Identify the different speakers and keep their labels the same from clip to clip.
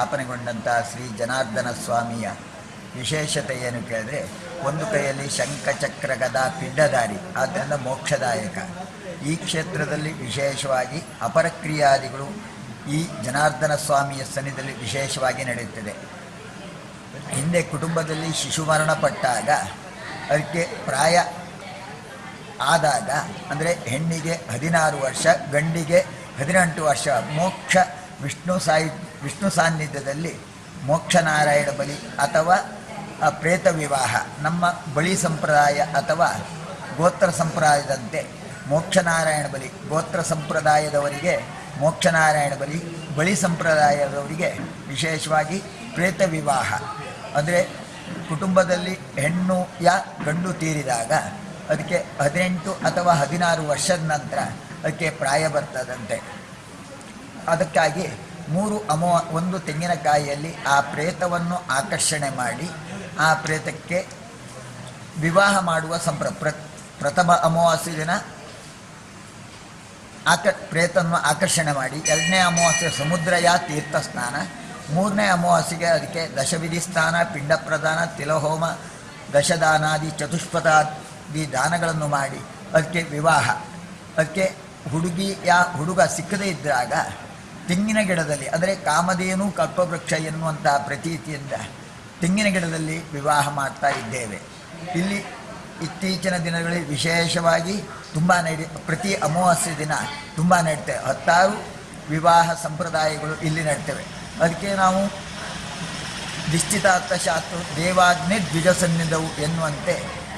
Speaker 1: ಸ್ಥಾಪನೆಗೊಂಡಂಥ ಶ್ರೀ ಜನಾರ್ದನ ಸ್ವಾಮಿಯ ವಿಶೇಷತೆ ಏನು ಕೇಳಿದ್ರೆ ಒಂದು ಕೈಯಲ್ಲಿ ಶಂಖಚಕ್ರ ಗದಾ ಪಿಂಡದಾರಿ ಆದ್ದರಿಂದ ಮೋಕ್ಷದಾಯಕ. ಈ ಕ್ಷೇತ್ರದಲ್ಲಿ ವಿಶೇಷವಾಗಿ ಅಪರಕ್ರಿಯಾದಿಗಳು ಈ ಜನಾರ್ದನ ಸ್ವಾಮಿಯ ಸನ್ನಿಧಿಯಲ್ಲಿ ವಿಶೇಷವಾಗಿ ನಡೆಯುತ್ತದೆ. ಹಿಂದೆ ಕುಟುಂಬದಲ್ಲಿ ಶಿಶು ಮರಣಪಟ್ಟಾಗ ಅದಕ್ಕೆ ಪ್ರಾಯ ಆದಾಗ, ಅಂದರೆ ಹೆಣ್ಣಿಗೆ ಹದಿನಾರು ವರ್ಷ, ಗಂಡಿಗೆ ಹದಿನೆಂಟು ವರ್ಷ ಮೋಕ್ಷ ವಿಷ್ಣು ಸಾಯಿ ವಿಷ್ಣು ಸಾನ್ನಿಧ್ಯದಲ್ಲಿ ಮೋಕ್ಷನಾರಾಯಣ ಬಲಿ ಅಥವಾ ಪ್ರೇತ ವಿವಾಹ, ನಮ್ಮ ಬಳಿ ಸಂಪ್ರದಾಯ ಅಥವಾ ಗೋತ್ರ ಸಂಪ್ರದಾಯದಂತೆ ಮೋಕ್ಷನಾರಾಯಣ ಬಲಿ, ಗೋತ್ರ ಸಂಪ್ರದಾಯದವರಿಗೆ ಮೋಕ್ಷನಾರಾಯಣ ಬಲಿ, ಬಳಿ ಸಂಪ್ರದಾಯದವರಿಗೆ ವಿಶೇಷವಾಗಿ ಪ್ರೇತ ವಿವಾಹ. ಅಂದರೆ ಕುಟುಂಬದಲ್ಲಿ ಹೆಣ್ಣು ಯಾ ಗಂಡು ತೀರಿದಾಗ ಅದಕ್ಕೆ ಹದಿನೆಂಟು ಅಥವಾ ಹದಿನಾರು ವರ್ಷದ ನಂತರ ಅದಕ್ಕೆ ಪ್ರಾಯ ಬರ್ತದಂತೆ. ಅದಕ್ಕಾಗಿ ಮೂರು ಅಮೋ, ಒಂದು ತೆಂಗಿನಕಾಯಿಯಲ್ಲಿ ಆ ಪ್ರೇತವನ್ನು ಆಕರ್ಷಣೆ ಮಾಡಿ, ಆ ಪ್ರೇತಕ್ಕೆ ವಿವಾಹ ಮಾಡುವ ಸಂಪ್ರ, ಪ್ರ, ಪ್ರಥಮ ಅಮಾವಾಸ್ಯ ದಿನ ಆಕ ಪ್ರೇತನ್ನು ಆಕರ್ಷಣೆ ಮಾಡಿ, ಎರಡನೇ ಅಮಾವಾಸ್ಯೆ ಸಮುದ್ರಯ ತೀರ್ಥ ಸ್ನಾನ, ಮೂರನೇ ಅಮಾವಾಸ್ಯೆಗೆ ಅದಕ್ಕೆ ದಶವಿಧಿ ಸ್ನಾನ, ಪಿಂಡ ಪ್ರದಾನ, ತಿಲಹೋಮ, ದಶದಾನಾದಿ, ಚತುಷ್ಪದಾದಿ ದಾನಗಳನ್ನು ಮಾಡಿ, ಅದಕ್ಕೆ ವಿವಾಹ, ಅದಕ್ಕೆ ಹುಡುಗಿ ಯಾ, ಹುಡುಗ ಸಿಕ್ಕದೇ ಇದ್ದಾಗ ತೆಂಗಿನ ಗಿಡದಲ್ಲಿ, ಅಂದರೆ ಕಾಮಧೇನು ಕಲ್ಪವೃಕ್ಷ ಎನ್ನುವಂಥ ಪ್ರತೀತಿಯಿಂದ ತೆಂಗಿನ ಗಿಡದಲ್ಲಿ ವಿವಾಹ ಮಾಡ್ತಾ ಇದ್ದೇವೆ. ಇಲ್ಲಿ ಇತ್ತೀಚಿನ ದಿನಗಳಲ್ಲಿ ವಿಶೇಷವಾಗಿ ತುಂಬ ನಡಿ, ಪ್ರತಿ ಅಮಾವಾಸ್ಯೆ ದಿನ ತುಂಬ ನಡೀತೇವೆ. ಹತ್ತಾರು ವಿವಾಹ ಸಂಪ್ರದಾಯಗಳು ಇಲ್ಲಿ ನಡ್ತೇವೆ. ಅದಕ್ಕೆ ನಾವು ನಿಶ್ಚಿತಾರ್ಥಶಾಸ್ತ್ರ ದೇವಾಜ್ಞೆ ದ್ವಿಜ ಸನ್ನಿಧವು ಎನ್ನುವಂತೆ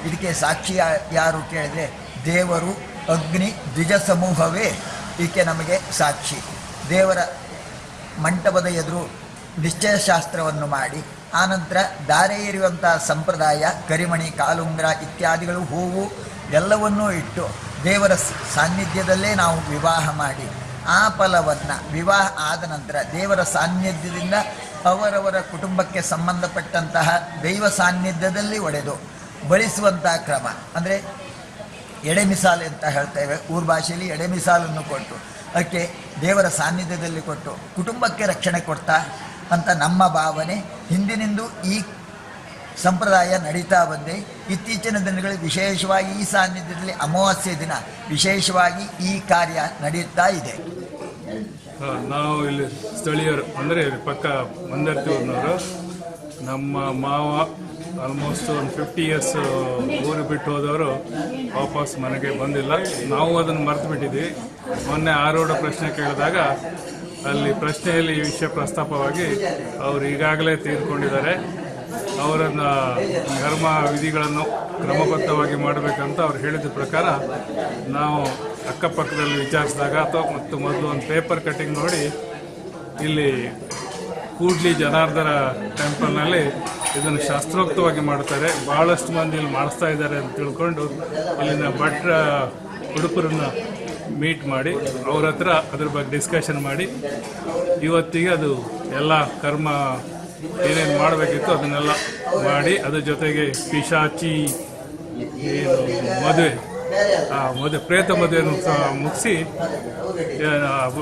Speaker 1: ಇದಕ್ಕೆ ಸಾಕ್ಷಿ ಯಾರು ಕೇಳಿದರೆ ದೇವರು ಅಗ್ನಿ ದ್ವಿಜ ಸಮೂಹವೇ ಇದಕ್ಕೆ ನಮಗೆ ಸಾಕ್ಷಿ. ದೇವರ ಮಂಟಪದ ಎದುರು ನಿಶ್ಚಯ ಶಾಸ್ತ್ರವನ್ನು ಮಾಡಿ, ಆನಂತರ ಧಾರೆ ಇರುವಂಥ ಸಂಪ್ರದಾಯ, ಕರಿಮಣಿ, ಕಾಲುಂಗ್ರ ಇತ್ಯಾದಿಗಳು ಹೂವು ಎಲ್ಲವನ್ನೂ ಇಟ್ಟು ದೇವರ ಸಾನ್ನಿಧ್ಯದಲ್ಲೇ ನಾವು ವಿವಾಹ ಮಾಡಿ, ಆ ಫಲವನ್ನು ವಿವಾಹ ಆದ ನಂತರ ದೇವರ ಸಾನ್ನಿಧ್ಯದಿಂದ ಅವರವರ ಕುಟುಂಬಕ್ಕೆ ಸಂಬಂಧಪಟ್ಟಂತಹ ದೈವ ಸಾನ್ನಿಧ್ಯದಲ್ಲಿ ಒಡೆದು ಬಳಸುವಂಥ ಕ್ರಮ. ಅಂದರೆ ಎಡೆಮಿಸಾಲು ಅಂತ ಹೇಳ್ತೇವೆ ಊರ್ ಭಾಷೆಯಲ್ಲಿ ಎಡೆಮಿಸಾಲನ್ನು ಕೊಟ್ಟು ಅದಕ್ಕೆ ದೇವರ ಸಾನ್ನಿಧ್ಯದಲ್ಲಿ ಕೊಟ್ಟು ಕುಟುಂಬಕ್ಕೆ ರಕ್ಷಣೆ ಕೊಡ್ತಾ ಅಂತ ನಮ್ಮ ಭಾವನೆ. ಹಿಂದಿನಿಂದ ಈ ಸಂಪ್ರದಾಯ ನಡೀತಾ ಬಂದೆ. ಇತ್ತೀಚಿನ ದಿನಗಳಲ್ಲಿ ವಿಶೇಷವಾಗಿ ಈ ಸಾನ್ನಿಧ್ಯದಲ್ಲಿ ಅಮಾವಾಸ್ಯೆ ದಿನ ವಿಶೇಷವಾಗಿ ಈ ಕಾರ್ಯ ನಡೆಯುತ್ತಾ ಇದೆ.
Speaker 2: ನಾವು ಇಲ್ಲಿ ಸ್ಥಳೀಯರು, ಅಂದರೆ ಪಕ್ಕ ಮಂದರ್ತಿಯೂರಿನವರು ನಮ್ಮ ಮಾವ ಆಲ್ಮೋಸ್ಟ್ ಒಂದು ಫಿಫ್ಟಿ ಇಯರ್ಸ್ ಊರು ಬಿಟ್ಟು ಹೋದವರು ವಾಪಸ್ ಮನೆಗೆ ಬಂದಿಲ್ಲ. ನಾವು ಅದನ್ನು ಮರೆತು ಬಿಟ್ಟಿದ್ವಿ. ಮೊನ್ನೆ ಆರೋಡ ಪ್ರಶ್ನೆ ಕೇಳಿದಾಗ ಅಲ್ಲಿ ಪ್ರಶ್ನೆಯಲ್ಲಿ ಈ ವಿಷಯ ಪ್ರಸ್ತಾಪವಾಗಿ ಅವರು ಈಗಾಗಲೇ ತೀರ್ಕೊಂಡಿದ್ದಾರೆ. ಅವರನ್ನು ಧರ್ಮ ವಿಧಿಗಳನ್ನು ಕ್ರಮಬದ್ಧವಾಗಿ ಮಾಡಬೇಕಂತ ಅವ್ರು ಹೇಳಿದ ಪ್ರಕಾರ ನಾವು ಅಕ್ಕಪಕ್ಕದಲ್ಲಿ ವಿಚಾರಿಸಿದಾಗ ಅಥವಾ ಮತ್ತು ಮೊದಲು ಒಂದು ಪೇಪರ್ ಕಟ್ಟಿಂಗ್ ನೋಡಿ ಇಲ್ಲಿ ಕೂಡ್ಲಿ ಜನಾರ್ದನ ಟೆಂಪಲ್ನಲ್ಲಿ ಇದನ್ನು ಶಾಸ್ತ್ರೋಕ್ತವಾಗಿ ಮಾಡ್ತಾರೆ ಭಾಳಷ್ಟು ಮಂದಿ ಇಲ್ಲಿ ಮಾಡಿಸ್ತಾ ಇದ್ದಾರೆ ಅಂತ ತಿಳ್ಕೊಂಡು ಇಲ್ಲಿನ ಭಟ್ರ ಉಡುಪರನ್ನ ಮೀಟ್ ಮಾಡಿ, ಅವ್ರ ಹತ್ರ ಅದ್ರ ಬಗ್ಗೆ ಡಿಸ್ಕಷನ್ ಮಾಡಿ, ಇವತ್ತಿಗೆ ಅದು ಎಲ್ಲ ಕರ್ಮ ಏನೇನು ಮಾಡಬೇಕಿತ್ತು ಅದನ್ನೆಲ್ಲ ಮಾಡಿ, ಅದ್ರ ಜೊತೆಗೆ ಪಿಶಾಚಿ, ಏನು ಮದುವೆ. ಮದುವೆ ಪ್ರೇತ ಮದುವೆಯನ್ನು ಮುಗಿಸಿ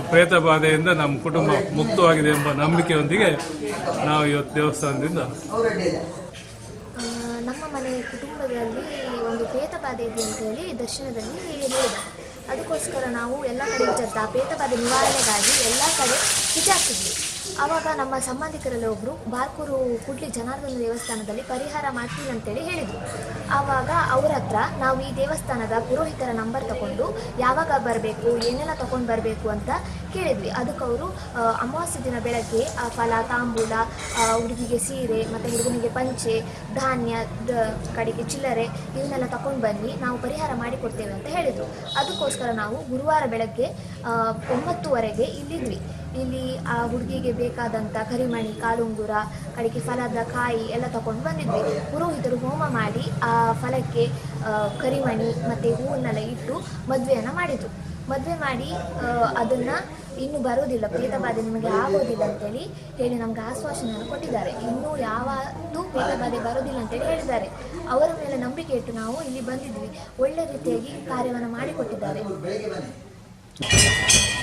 Speaker 2: ಪ್ರೇತ ಬಾಧೆಯಿಂದ ನಮ್ಮ ಕುಟುಂಬ ಮುಕ್ತವಾಗಿದೆ ಎಂಬ ನಂಬಿಕೆಯೊಂದಿಗೆ ನಾವು ಇವತ್ತು ದೇವಸ್ಥಾನದಿಂದ
Speaker 3: ನಮ್ಮ ಮನೆ ಕುಟುಂಬದಲ್ಲಿ ಒಂದು ಪ್ರೇತ ಬಾಧೆ ಇದೆ ಅಂತ ಹೇಳಿ ದರ್ಶನದಲ್ಲಿ ಹೇಳಿದ ಅದಕ್ಕೋಸ್ಕರ ನಾವು ಎಲ್ಲ ಕಡೆ ಆ ಪ್ರೇತ ಬಾಧೆ ನಿವಾರಣೆಗಾಗಿ ಎಲ್ಲ ಕಡೆ ವಿಚಾರಿಸಿದ್ವಿ ಆವಾಗ ನಮ್ಮ ಸಂಬಂಧಿಕರಲ್ಲಿ ಒಬ್ಬರು ಬಾರ್ಕೂರು ಕುಡ್ಲಿ ಜನಾರ್ದನ ದೇವಸ್ಥಾನದಲ್ಲಿ ಪರಿಹಾರ ಮಾಡ್ತೀನಿ ಅಂತೇಳಿ ಹೇಳಿದರು. ಆವಾಗ ಅವ್ರ ಹತ್ರ ನಾವು ಈ ದೇವಸ್ಥಾನದ ಪುರೋಹಿತರ ನಂಬರ್ ತಗೊಂಡು ಯಾವಾಗ ಬರಬೇಕು, ಏನೆಲ್ಲ ತಗೊಂಡು ಬರಬೇಕು ಅಂತ ಕೇಳಿದ್ವಿ. ಅದಕ್ಕೆ ಅವರು ಅಮಾವಾಸ್ಯೆ ದಿನ ಬೆಳಗ್ಗೆ ಫಲ, ತಾಂಬೂಲ ಹುಡುಗಿಗೆ ಸೀರೆ ಮತ್ತು ಹುಡುಗನಿಗೆ ಪಂಚೆ, ಧಾನ್ಯ ಕಡೆಗೆ ಚಿಲ್ಲರೆ ಇವನ್ನೆಲ್ಲ ತಗೊಂಡು ಬನ್ನಿ, ನಾವು ಪರಿಹಾರ ಮಾಡಿಕೊಡ್ತೇವೆ ಅಂತ ಹೇಳಿದರು. ಅದಕ್ಕೋಸ್ಕರ ನಾವು ಗುರುವಾರ ಬೆಳಗ್ಗೆ ಒಂಬತ್ತುವರೆಗೆ ಇಲ್ಲಿದ್ವಿ. ಇಲ್ಲಿ ಆ ಹುಡುಗಿಗೆ ಬೇಕಾದಂಥ ಕರಿಮಣಿ, ಕಾಲುಂಗುರ ಕಡೆಗೆ ಫಲದ ಕಾಯಿ ಎಲ್ಲ ತಗೊಂಡು ಬಂದಿದ್ವಿ. ಪುರೋಹಿತರು ಹೋಮ ಮಾಡಿ ಆ ಫಲಕ್ಕೆ ಕರಿಮಣಿ ಮತ್ತು ಹೂವನ್ನೆಲ್ಲ ಇಟ್ಟು ಮದುವೆಯನ್ನು ಮಾಡಿದರು. ಮದುವೆ ಮಾಡಿ ಅದನ್ನು ಇನ್ನು ಬರೋದಿಲ್ಲ ಪ್ರೇತಬಾಧೆ ನಿಮಗೆ ಆಗೋದಿಲ್ಲ ಅಂತೇಳಿ ಹೇಳಿ ನಮ್ಗೆ ಆಶ್ವಾಸನೆಯನ್ನು ಕೊಟ್ಟಿದ್ದಾರೆ. ಇನ್ನೂ ಯಾವತ್ತೂ ಪ್ರೇತಬಾಧೆ ಬರೋದಿಲ್ಲ ಅಂತೇಳಿ ಹೇಳಿದ್ದಾರೆ. ಅವರ ಮೇಲೆ ನಂಬಿಕೆ ಇಟ್ಟು ನಾವು ಇಲ್ಲಿ ಬಂದಿದ್ವಿ. ಒಳ್ಳೆ ರೀತಿಯಾಗಿ ಕಾರ್ಯವನ್ನು ಮಾಡಿಕೊಟ್ಟಿದ್ದಾರೆ ಿ.